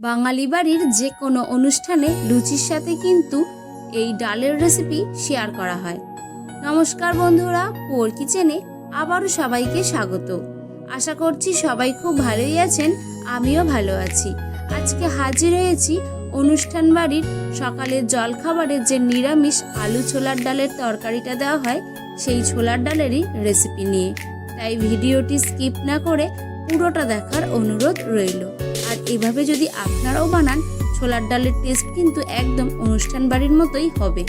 বাঙালি বাড়ির যে কোনো অনুষ্ঠানে লুচির সাথে কিন্তু এই ডালের রেসিপি শেয়ার করা হয়। নমস্কার বন্ধুরা, পোর কিচেনে আবারও সবাইকে স্বাগত। আশা করছি সবাই খুব ভালোই আছেন, আমিও ভালো আছি। আজকে হাজির হয়েছি অনুষ্ঠান বাড়ির সকালের জলখাবারের যে নিরামিষ আলু ছোলার ডালের তরকারিটা দেওয়া হয়, সেই ছোলার ডালেরই রেসিপি নিয়ে। তাই ভিডিওটি স্কিপ না করে পুরোটা দেখার অনুরোধ রইল। আর এভাবে যদি আপনারাও বানান, ছোলার ডালের টেস্ট কিন্তু একদম অনুষ্ঠান বাড়ির মতোই হবে।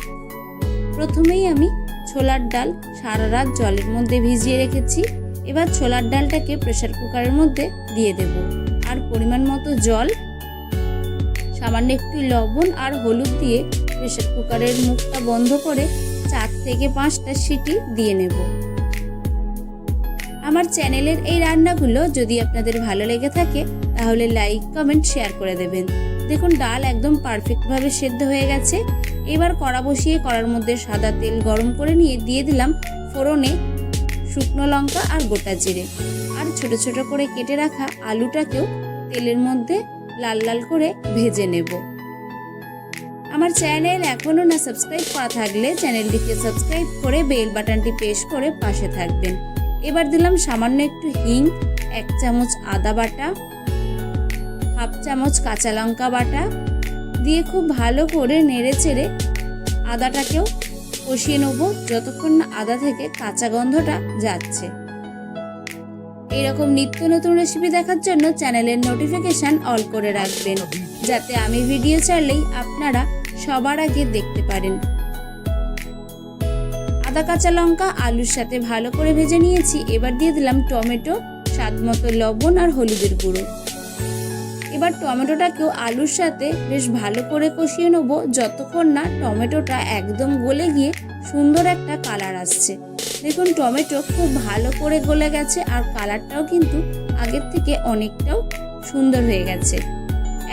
প্রথমেই আমি ছোলার ডাল সারা রাত জলের মধ্যে ভিজিয়ে রেখেছি। এবার ছোলার ডালটাকে প্রেশার কুকারের মধ্যে দিয়ে দেব। আর পরিমাণ মতো জল, সামান্য একটু লবণ আর হলুদ দিয়ে প্রেশার কুকারের মুখটা বন্ধ করে চার থেকে পাঁচটা সিটি দিয়ে নেব। আমার চ্যানেলের এই রান্নাগুলো যদি আপনাদের ভালো লেগে থাকে, তাহলে লাইক কমেন্ট শেয়ার করে দেবেন। দেখুন, ডাল একদম পারফেক্টভাবে সেদ্ধ হয়ে গেছে। এবার কড়া বসিয়ে কড়ার মধ্যে সাদা তেল গরম করে নিয়ে দিয়ে দিলাম ফোড়নে শুকনো লঙ্কা আর গোটা জিরে। আর ছোট ছোট করে কেটে রাখা আলুটাকেও তেলের মধ্যে লাল লাল করে ভেজে নেব। আমার চ্যানেল এখনও না সাবস্ক্রাইব করা থাকলে চ্যানেলটিকে সাবস্ক্রাইব করে বেল বাটনটি প্রেস করে পাশে থাকবেন। এবার দিলাম সামান্য একটু হিং, এক চামচ আদা বাটা, হাফ চামচ কাঁচা লঙ্কা বাটা। দিয়ে খুব ভালো করে নেড়ে চেড়ে আদাটাকেও কষিয়ে নেব যতক্ষণ না আদা থেকে কাঁচা গন্ধটা যাচ্ছে। এরকম নিত্য নতুন রেসিপি দেখার জন্য চ্যানেলের নোটিফিকেশান অল করে রাখবেন, যাতে আমি ভিডিও ছাড়লেই আপনারা সবার আগে দেখতে পারেন। আদা, কাঁচা লঙ্কা, আলুর সাথে ভালো করে ভেজে নিয়েছি। এবার দিয়ে দিলাম টমেটো, স্বাদ মতো লবণ আর হলুদের গুঁড়ো। এবার টমেটোটাকেও আলুর সাথে বেশ ভালো করে কষিয়ে নেব, যতক্ষণ না টমেটোটা একদম গলে গিয়ে সুন্দর একটা কালার আসছে। দেখুন, টমেটো খুব ভালো করে গলে গেছে আর কালারটাও কিন্তু আগের থেকে অনেকটাও সুন্দর হয়ে গেছে।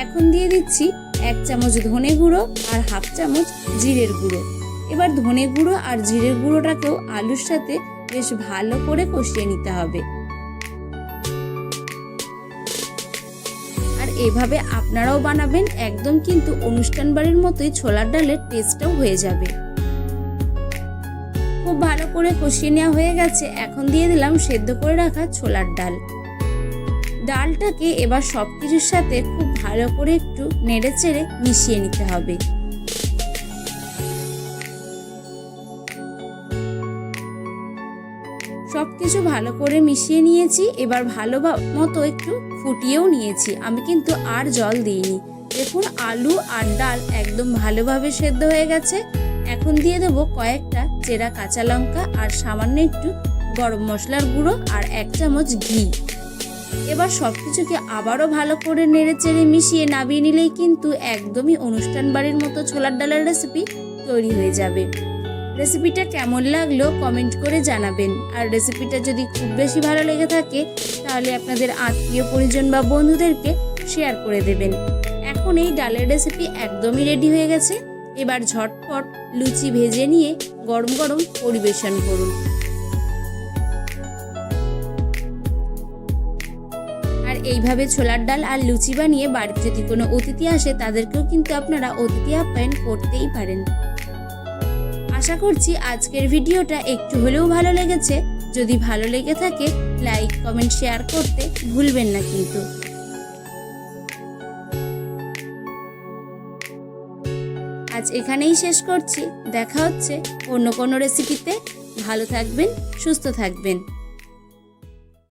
এখন দিয়ে দিচ্ছি এক চামচ ধনে গুঁড়ো আর হাফ চামচ জিরের গুঁড়ো। এবার ধনে গুঁড়ো আর জিরের গুঁড়োটাকেও আলুর সাথে বেশ ভালো করে কষিয়ে নিতে হবে। আর এভাবে আপনারাও বানাবেন, একদম কিন্তু অনুষ্ঠান বাড়ির মতোই ছোলার ডালের টেস্টটাও হয়ে যাবে। খুব ভালো করে কষিয়ে নেওয়া হয়ে গেছে, এখন দিয়ে দিলাম সেদ্ধ করে রাখা ছোলার ডাল। ডালটাকে এবার সব কিছুর সাথে খুব ভালো করে একটু নেড়ে চেড়ে মিশিয়ে নিতে হবে। সব কিছু ভালো করে মিশিয়ে নিয়েছি, এবার ভালো মতো একটু ফুটিয়েও নিয়েছি। আমি কিন্তু আর জল দিইনি। দেখুন, আলু আর ডাল একদম ভালোভাবে সেদ্ধ হয়ে গেছে। এখন দিয়ে দেবো কয়েকটা চেরা কাঁচা লঙ্কা আর সামান্য একটু গরম মশলার গুঁড়ো আর এক চামচ ঘি। এবার সব কিছুকে আবারও ভালো করে নেড়ে চেড়ে মিশিয়ে নামিয়ে নিলেই কিন্তু একদমই অনুষ্ঠান বাড়ির মতো ছোলার ডালের রেসিপি তৈরি হয়ে যাবে। রেসিপিটা কেমন লাগল কমেন্ট করে জানাবেন। আর রেসিপিটা যদি খুব বেশি ভালো লেগে থাকে, তাহলে আপনাদের আত্মীয় পরিজন বা বন্ধুদেরকে শেয়ার করে দেবেন। এখন এই ডালের রেসিপি একদমই রেডি হয়ে গেছে। এবার ঝটপট লুচি ভেজে নিয়ে গরম গরম পরিবেশন করুন। আর এইভাবে ছোলার ডাল আর লুচি বানিয়ে বাড়িতে যদি কোনো অতিথি আসে, তাদেরকেও কিন্তু আপনারা অতিথি আপ্যায়ন করতেই পারেন। আশা করছি আজকের ভিডিওটা একটু হলেও ভালো লেগেছে। যদি ভালো লেগে থাকে, লাইক, কমেন্ট, শেয়ার করতে ভুলবেন না কিন্তু। আজ এখানেই শেষ করছি। দেখা হচ্ছে অন্য কোনো রেসিপিতে ভালো থাকবেন, সুস্থ থাকবেন।